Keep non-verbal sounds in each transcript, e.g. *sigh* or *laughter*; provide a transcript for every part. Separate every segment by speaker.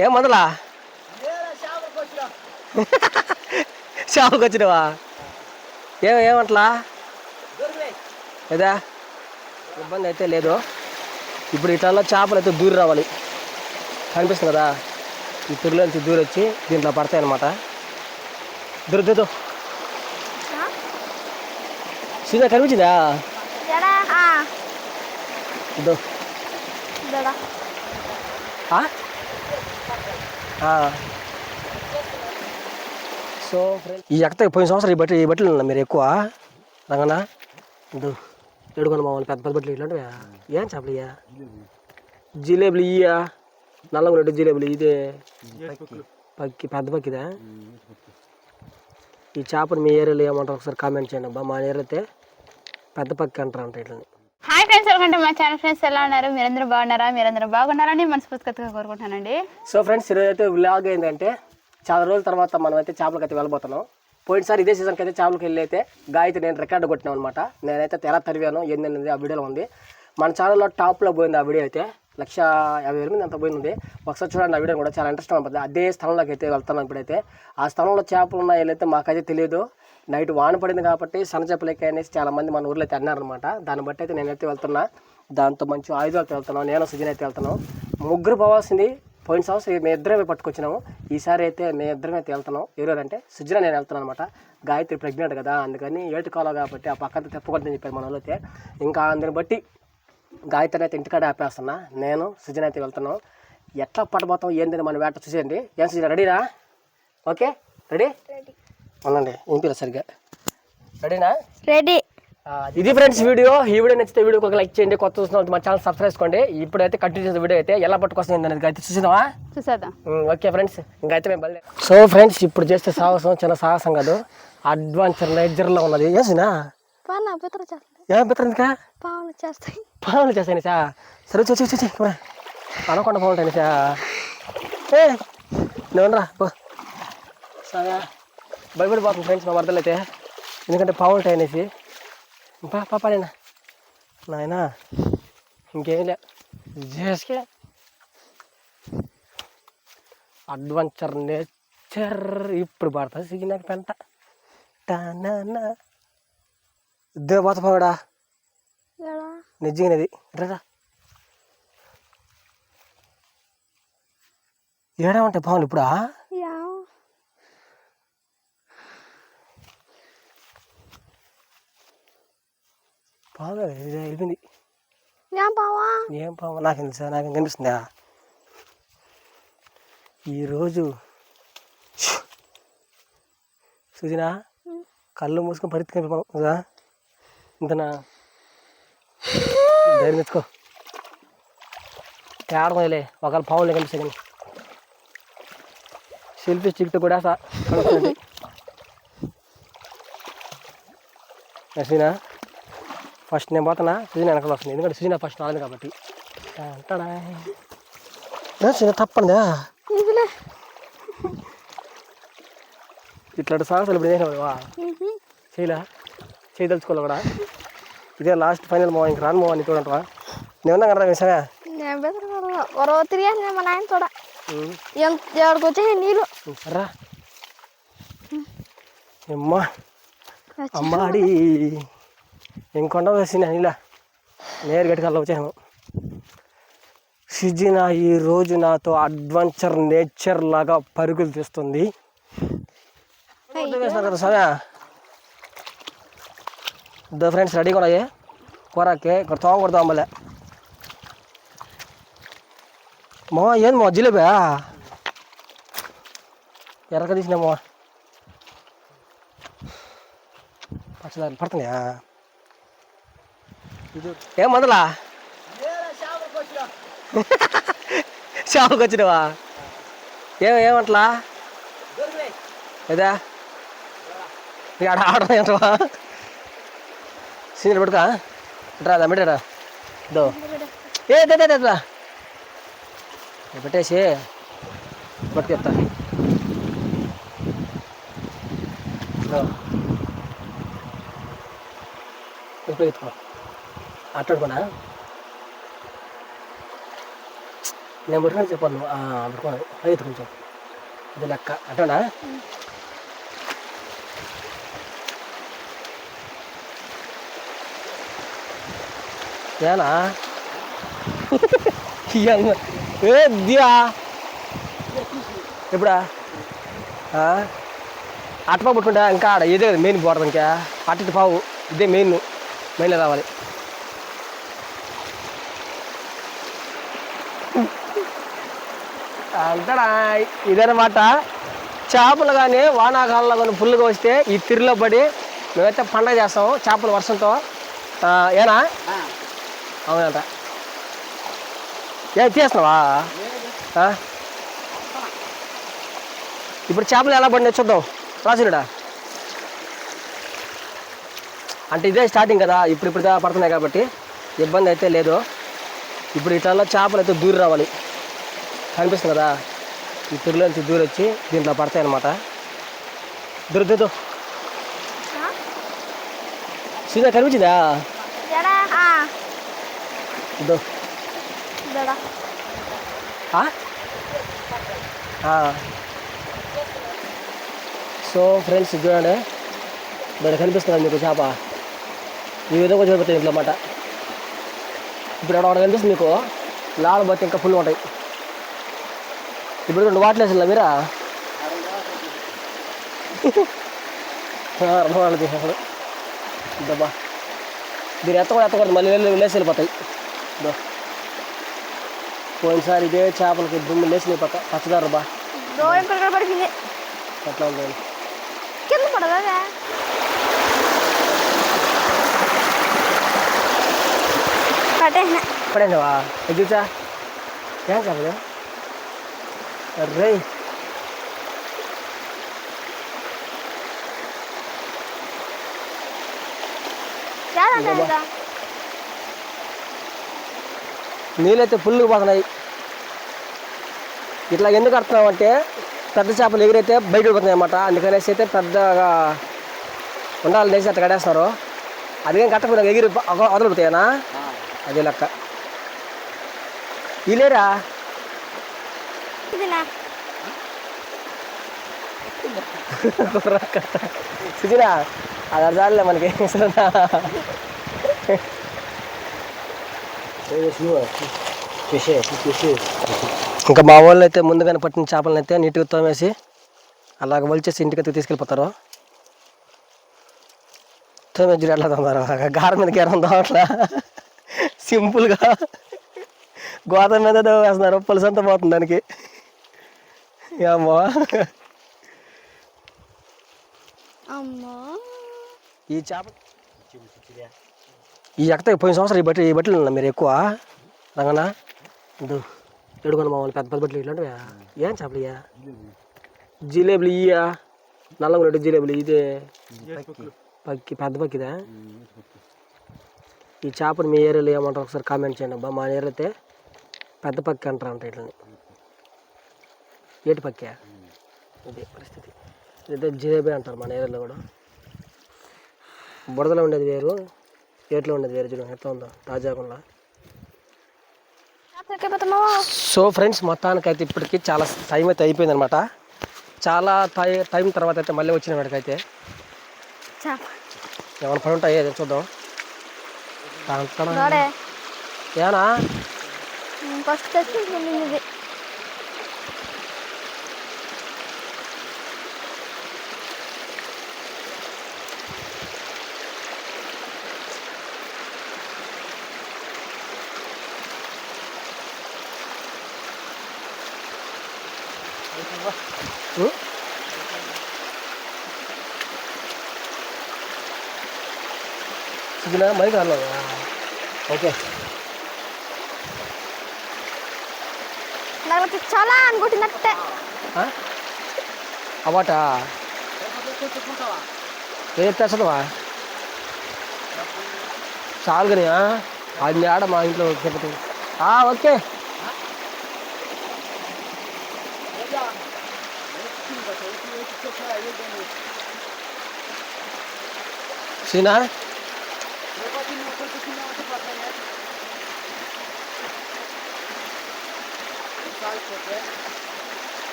Speaker 1: *laughs* ఏం మొదలా? షాపుకి వచ్చినావా ఏం ఏమంటలా ఏదా? ఇబ్బంది అయితే లేదు. ఇప్పుడు ఇట్లా చేపలు అయితే దూరి రావాలి. కనిపిస్తుంది కదా? ఈ తుర్లో నుంచి దూరి వచ్చి దీంట్లో పడతాయి అనమాట దూరు దూరు సీదా కనిపించిందా? ఇదో. సో ఈ ఎక్కత పోయిన సంవత్సరం ఈ బట్టలు ఈ బట్టలు ఉన్నా మీరు ఎక్కువ రంగనా ఎడుకున్న మామూలు పెద్ద పెద్ద బట్టలు ఇట్లాంటివి? ఏం చేపలు ఇయ్యా జిలేబులు ఇయ్యా. నల్లగా ఉన్నట్టు జిలేబులు ఇదే పక్కి పెద్ద పక్కిదా? ఈ చేపను మీ ఏరియాలో ఏమంటారు ఒకసారి కామెంట్ చేయండి అబ్బా. మా ఏరియా అయితే పెద్ద పక్కి అంటారు అంట ఇట్లని.
Speaker 2: హాయ్ ఫ్రెండ్స్ వెల్కమ్ టు మా ఛానల్ ఫ్రెండ్స్ ఎలా ఉన్నారు? మీరందరూ బాగున్నారా? మీరందరూ బాగున్నారని మనస్ఫూర్తిగా కోరుకుంటున్నానండి.
Speaker 1: సో ఫ్రెండ్స్ ఈరోజు అయితే వ్లాగ్ ఏంటంటే చాలా రోజుల తర్వాత మనం అయితే చేపలకి అయితే వెళ్ళబోతున్నాం. పోయినసారి ఇదే సీజన్కి అయితే చేపలకి వెళ్ళి అయితే గాయత్రి నేను రికార్డు కొట్టినాం అనమాట నేనైతే ఎలా తరివాను ఏందనేది ఆ వీడియోలో ఉంది. మన ఛానల్లో టాప్లో పోయింది ఆ వీడియో అయితే. లక్ష యాభై వేల మంది అంత పోయింది. ఒకసారి చూడండి ఆ వీడియో కూడా చాలా ఇంట్రెస్ట్ ఉంటుంది అదే స్థలంలోకి అయితే వెళ్తాను ఇప్పుడైతే. ఆ స్థలంలో చేపలు ఉన్నాయో అయితే మాకైతే తెలియదు. నైట్ వాన పడింది కాబట్టి సన్న అనేసి చాలా మంది మన ఊర్లో అయితే అన్నారనమాట దాన్ని బట్టి అయితే నేనైతే వెళ్తున్నా. దాంతో మంచి ఆయుధాలతో వెళ్తున్నాం. నేను సుజన్ అయితే వెళ్తున్నాం. ముగ్గురు పోవాల్సింది పోయిన సంవత్సరం మేము ఇద్దరమే పట్టుకొచ్చినాము. ఈసారి అయితే మేము ఇద్దరం అయితే వెళ్తున్నాం. ఎవరంటే అంటే సుజన నేను వెళ్తున్నాను అనమాట గాయత్రి ప్రెగ్నెంట్ కదా అందుకని ఏటు కాలం కాబట్టి ఆ పక్కన తెప్పకూడదని చెప్పారు మన వాళ్ళు అయితే. ఇంకా అందుని బట్టి గాయత్రి అయితే ఇంటికాడ ఆపేస్తున్నా. నేను సుజన అయితే వెళ్తున్నాం. ఎట్లా పడబోతాం ఏందని మన వేట చూసేయండి. ఏం సుజన రెడీరా ఓకే? రెడీ. అవునండి వినిపించలేదు సరిగ్గా. రెడీనా
Speaker 2: రెడీ
Speaker 1: ఇది ఫ్రెండ్స్ వీడియో. ఈ వీడియో నచ్చితే వీడియోకి ఒక లైక్ చేయండి కొత్త చూసిన మా ఛానల్ సబ్స్క్రైబ్ చేసుకోండి. ఇప్పుడైతే కంటిన్యూ చేసిన వీడియో అయితే ఎలా పట్టుకొస్తుంది అనేది అయితే చూసినావా
Speaker 2: చూసేద్దాం.
Speaker 1: ఓకే ఫ్రెండ్స్ ఇంకైతే మేము బయలుదేరి సో ఫ్రెండ్స్ ఇప్పుడు చేస్తే సాహసం చిన్న సాహసం కాదు. అడ్వాంచర్ నేచర్లో ఉన్నది.
Speaker 2: చేస్తాయి
Speaker 1: ఏం పెత్తరిందికా
Speaker 2: పావులు చేస్తాయి
Speaker 1: పావులు చేస్తాను సా సరే వచ్చి ఇప్పుడు అనకుండా బాగుంటాను సా ఏ నువ్వురా పో. సరే. భయపడిపోతుంది ఫ్రెండ్స్ మా వరదలు అయితే. ఎందుకంటే పావులు ఉంటాయి అనేసి. పా పాపా నేనా నాయనా. ఇంకేం లే. చేసుకే అడ్వెంచర్ నేచర్ ఇప్పుడు పడుతుంది సిగినాక పెంట. టానా ఇద్దరు పోత
Speaker 2: జడా
Speaker 1: నిజంగానేది రా. ఏడా ఉంటాయి పాములు ఇప్పుడా?
Speaker 2: పావా
Speaker 1: ఏం పాము నాకు తెలుసా నాకు కనిపిస్తుందా? ఈరోజు సుజనా కళ్ళు మూసుకొని పరిస్థితి కనిపిస్తాం ఇంతనా? *sighs* ధైర్యం తెచ్చుకో. తేడలే ఒకవేళ పావులు కనిపిస్తాయి కానీ. సెల్ఫీ స్టిక్తో కూడా సా *laughs* సుజనా? ఫస్ట్ నేను పోతున్నా సుజన వెనకాల వస్తుంది ఎందుకంటే సుజన ఫస్ట్ రాలేదు కాబట్టి. టడా. ఏ సుజన
Speaker 2: ఇదిలే.
Speaker 1: ఇట్లాంటి సాహసాలు ఇప్పుడు చేసినావా చేయలే? చేయదలుచుకోవాలి కూడా? ఇదే లాస్ట్ ఫైనల్ మో ఇంక రాను మో అని చూడంటావా నేను ఉన్నా కదా
Speaker 2: వరవ తిరిగేసిన మా నాయన కూడా. ఎంత ఏడుకు వచ్చేసి నీళ్ళు.
Speaker 1: సర్రా అమ్మా అమ్మాడి. ఇంకొండ వేసిన ఇలా నేరు గట్టికల్లా వచ్చాము. సిజిన ఈ రోజు నాతో అడ్వెంచర్ నేచర్ లాగా పరుగులు తీస్తుంది. వేసినారు కదా సమయ ఇద్దరు ఫ్రెండ్స్ రెడీ కూడా కూరకే ఇక్కడ తోమకూడదు అమ్మలే మా ఏంది మా జిలేబా? తీసినా మా. పచ్చదారి పడుతున్నాయా? ఏం మందలా? షాపుకి వచ్చినావా? ఏం ఏమంటలా ఏదా? ఆడ ఆడడం ఏంటవా సీనియర్ పడుకా రా దమ్మిడారా దో ఏ దే పెట్టేసి పట్టుకు చెప్తా ఇప్పుడు ఎత్తుకో అట్లాడుకోనా నేను పుట్టిన చెప్పాను పట్టుకోను అయితే కొంచెం ఇది లెక్క. అట్టనా ఏనా? ఏ దియా? ఎప్పుడా? అట్టపా పుట్టుకుంటా ఇంకా ఆడ. ఇదే కదా మెయిన్ పోడదు ఇంకా. అటు ఇటు పావు. ఇదే మెయిన్. మెయిన్ రావాలి. అంతడా ఇదన్నమాట. చేపలు కానీ వానాకాలంలో కానీ ఫుల్గా వస్తే ఈ తిరిలో పడి మేమైతే పండగ చేస్తాము చేపలు వర్షంతో. ఏనా? అవునంట. ఏ తీస్తున్నావా? ఆ? ఇప్పుడు చేపలు ఎలా పడినాయి చూద్దాం. రాసుడా అంటే ఇదే స్టార్టింగ్ కదా ఇప్పుడు ఇప్పుడు పడుతున్నాయి కాబట్టి ఇబ్బంది అయితే లేదు. ఇప్పుడు ఇట్లా చేపలు అయితే దూరి రావాలి. కనిపిస్తుంది కదా? ఈ తిరుగులో నుంచి దూరి వచ్చి దీంట్లో పడతాయి అనమాట దూరు దూరు సీదా కనిపించిందా? ఇదో. సో ఫ్రెండ్స్ చూడండి. ఇక్కడ కనిపిస్తుంది మీకు చేప? ఈ విధంగా చూపిస్తాయి ఇంట్లో అన్నమాట ఇప్పుడు ఒకటి కనిపిస్తుంది మీకు. లాల పోతే ఇంకా ఫుల్ ఉంటాయి. ఇప్పుడు రెండు వాటర్ వేసిన మీరా ఆ, రెండు వాటలు తీసేసాడు. దబ్బా మీరు ఎత్తకూడదు ఎత్తకూడదు. మళ్ళీ వెళ్ళి లేసి వెళ్ళిపోతాయి. ఇదో. పోయినసారి ఇదే చేపలకి దుమ్ము లేచి పక్క. పచ్చదారు బా. అట్లా ఉంటుంది
Speaker 2: కింద పడదా
Speaker 1: ఎగ్గుచా ఏం చేపలు? రే.
Speaker 2: యాదంటే
Speaker 1: ఇదిగో బా. నీళ్ళైతే ఫుల్గా పోతున్నాయి. ఇట్లా ఎందుకు కడుతున్నాం అంటే పెద్ద చేపలు ఎగిరైతే బయటకు పోతున్నాయి అన్నమాట. అందుకనేసి అయితే పెద్దగా ఉండాలి వేసి అట్లా కడేస్తున్నారు అదిగా కట్టకపోయినా ఎగిరి వదలుపుతాయనా అదే లెక్క. ఇలేరా సుజనా అది అర్థాలే మనకి ఇంకా మా వాళ్ళు అయితే ముందుగానే పట్టిన చేపలను అయితే నీట్గా తోమేసి అలాగ వలిచేసి ఇంటికి అయితే తీసుకెళ్ళిపోతారు తోమేసి చూడు ఎట్లా తొందర గార మీద గేరం అట్లా సింపుల్గా గోద మీద వేస్తున్నారు పులుసు అంతా పోతుంది దానికి ఏమో
Speaker 2: అమ్మా.
Speaker 1: ఈ చేప ఈ ఎక్కత పోయిన సంవత్సరం ఈ బట్టలు ఈ బట్టలు ఉన్నా మీరు ఎక్కువ. రంగనా ఇదో ఎడుకొని మామూలు పెద్ద పెద్ద బట్టలు ఇట్లాంటివి. ఏం చేపలు ఇయ్యా? జిలేబులు ఇయ్యా. నల్లగా జిలేబులు ఇదే. పక్కి పెద్ద పక్కిదా? ఈ చేపను మీ ఏరియాలో ఏమంటారు? ఒకసారి కామెంట్ చేయండి అబ్బా. మా ఏరియా అయితే పెద్ద పక్కి అంటారు అంట ఇట్లని. ఏటి పక్కా. ఇదే పరిస్థితి. ఇదే జిలేబీ అంటారు మన ఏరియాలో కూడా. బురదలో ఉండేది వేరు ఏట్లో ఉండేది వేరు చూడండి ఎట్లా ఉందో
Speaker 2: ఎక్కిపోతున్నావా
Speaker 1: సో ఫ్రెండ్స్ మొత్తానికైతే ఇప్పటికి చాలా టైం అయితే అయిపోయింది అనమాట చాలా టై టైం తర్వాత అయితే మళ్ళీ వచ్చిన వాడికైతే. ఏమైనా పని ఉంటాయి? ఏదో చూద్దాం. ఏనా? సుజనా మరి కాదు ఓకే
Speaker 2: నాకు చాలా అనుకుంటున్నట్టే?
Speaker 1: అవాటా ఏం చెప్తా చదవా చాలు కానీ అది ఆడ మా ఇంట్లో చెప్తుంది ఓకే సీనా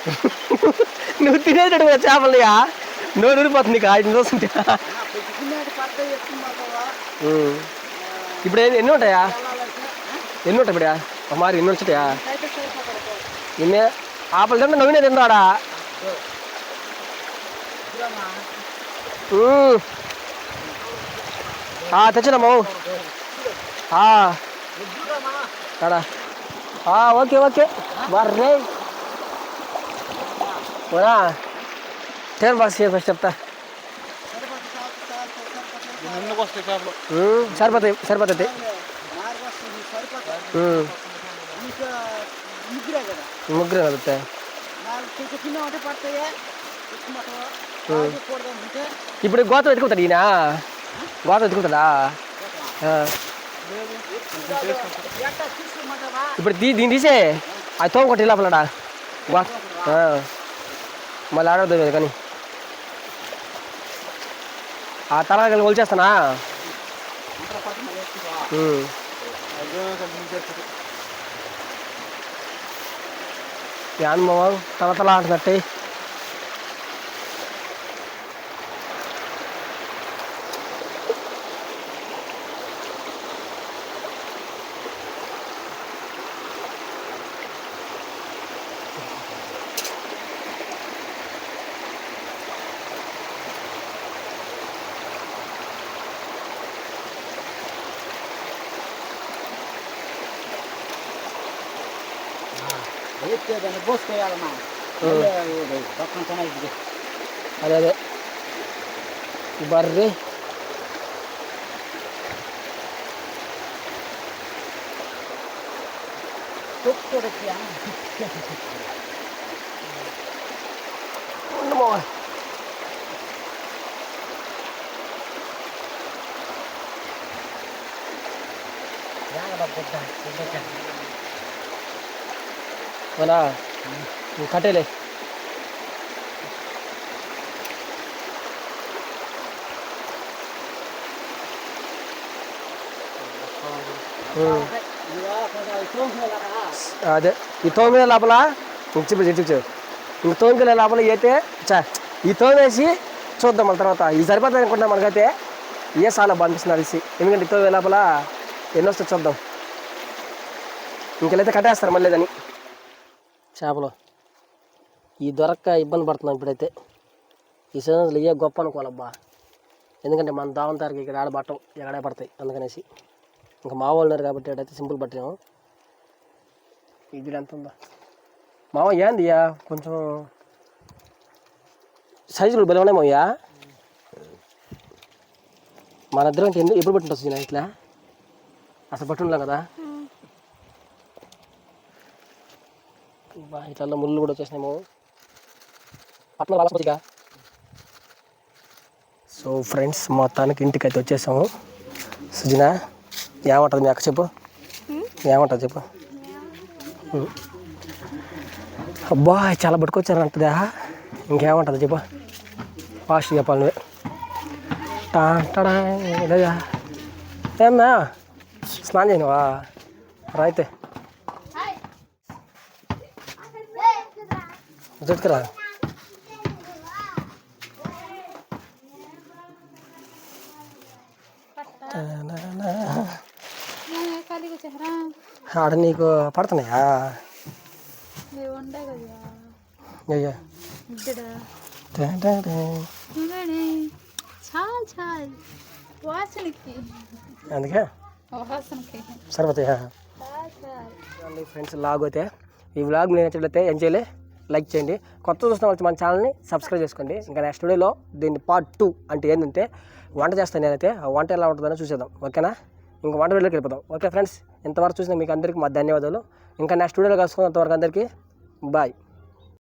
Speaker 1: *laughs* నువ్వు తినేటట్టు కూడా చేపలుగా నోరు ఊరిపోతుంది ఐదు చూస్తుంటే. ఇప్పుడు ఎన్ని ఉంటాయా? ఎన్ని ఉంటాయి ఇప్పుడు? మారి ఎన్ని వచ్చాయా? ఎన్ని ఆపలు తింటే నవ్వునే తింటాడా? తెచ్చినాము ఓకే ఓకే. బర్రే ఓనా టైం పాస్ చేయ ఫస్ట్ చెప్తా. సరిపోతాయి సరిపోతుంది ముగ్గురే కలుగుతాయి ఇప్పుడు గోత వెతుకుతాడు ఈయన. గోత వెతుకుతాడా. ఇప్పుడు దీ దీన్ని తీసే. అది తోమ కొట్టి లోపలడా గో ఆ. మళ్ళీ ఆడవద్దు కదా కానీ. ఆ తర్వాత కలిసి కొలిచేస్తానా. ఈ అనుభవం తలతలా అంటున్నట్టే
Speaker 3: దాన్ని పోసుకోవాలమ్మా పక్కన తినేది
Speaker 1: అదే అదే బర్రి తొక్కడొచ్చి Yeah, I'm about to die. నువ్వు కట్టేలే. అదే ఈ తోమిన లోపల చెప్పు చెప్పు ఇంక తోమిన లోపల అయితే చా ఈ తోమేసి చూద్దాం మన తర్వాత ఇది సరిపోతుంది అనుకుంటా మనకైతే ఏ చాలా బాగా అనిపిస్తుంది ఎందుకంటే ఈ తోమే లోపల ఎన్ని వస్తే చూద్దాం ఇంకెళ్ళైతే కట్టేస్తారు మళ్ళీ దాన్ని చేపలు. ఈ దొరక్క ఇబ్బంది పడుతున్నాం ఇప్పుడైతే. ఈ సీజన్లో ఏ గొప్ప అనుకోవాలబ్బా. ఎందుకంటే మన దావంతారికి ఇక్కడ ఆడబట్టం ఎక్కడే పడతాయి అందుకనేసి. ఇంకా మావ ఉన్నారు కాబట్టి ఇక్కడైతే సింపుల్ పట్టాము. ఇది ఎంత ఉందా. మామ ఏందియా కొంచెం సైజులు బలం ఉన్నాయి మావయ్యా. మన ఇద్దరం ఎందుకు ఎప్పుడు పట్టింటుంది ఇట్లా? అసలు పట్టుండలేం కదా బా ఇట్లా ముళ్ళు కూడా వచ్చేసినాము పట్నం రాకపోతే సో ఫ్రెండ్స్ మొత్తానికి ఇంటికి అయితే వచ్చేసాము. సుజనా ఏమంటుంది మీ అక్క చెప్పు? ఏమంటుంది చెప్పు? అబ్బా చాలా పట్టుకొచ్చారంటదా ఇంకేమంటుంది చెప్పు? ఫాస్ట్ చెప్పాలి నువ్వే. టా ఏమ్మా స్నానం చేయనువా?
Speaker 2: రైతే. వచ్చారా
Speaker 1: ఆడ నీకు పడుతున్నాయా? అయ్యా. అందుకే? సరిపోతాయా? ఫ్రెండ్స్ లాగ్ అయితే ఈ వ్లాగ్ మీరు నచ్చినట్లయితే ఎంజాయ్ లైక్ చేయండి. కొత్త చూసిన వాళ్ళు మన ఛానల్ని సబ్స్క్రైబ్ చేసుకోండి. ఇంకా నెక్స్ట్ వీడియోలో దీన్ని పార్ట్ టూ అంటే ఏంటంటే వంట చేస్తాను నేనైతే. ఆ వంట ఎలా ఉంటుందని చూసేద్దాం. ఓకేనా? ఇంకా వంట వీడియోకి వెళ్ళిపోదాం. ఓకే ఫ్రెండ్స్ ఇంతవరకు చూసిన మీకు అందరికీ మా ధన్యవాదాలు. ఇంకా నెక్స్ట్ వీడియోలో కలుసుకున్నంతవరకు అందరికీ బాయ్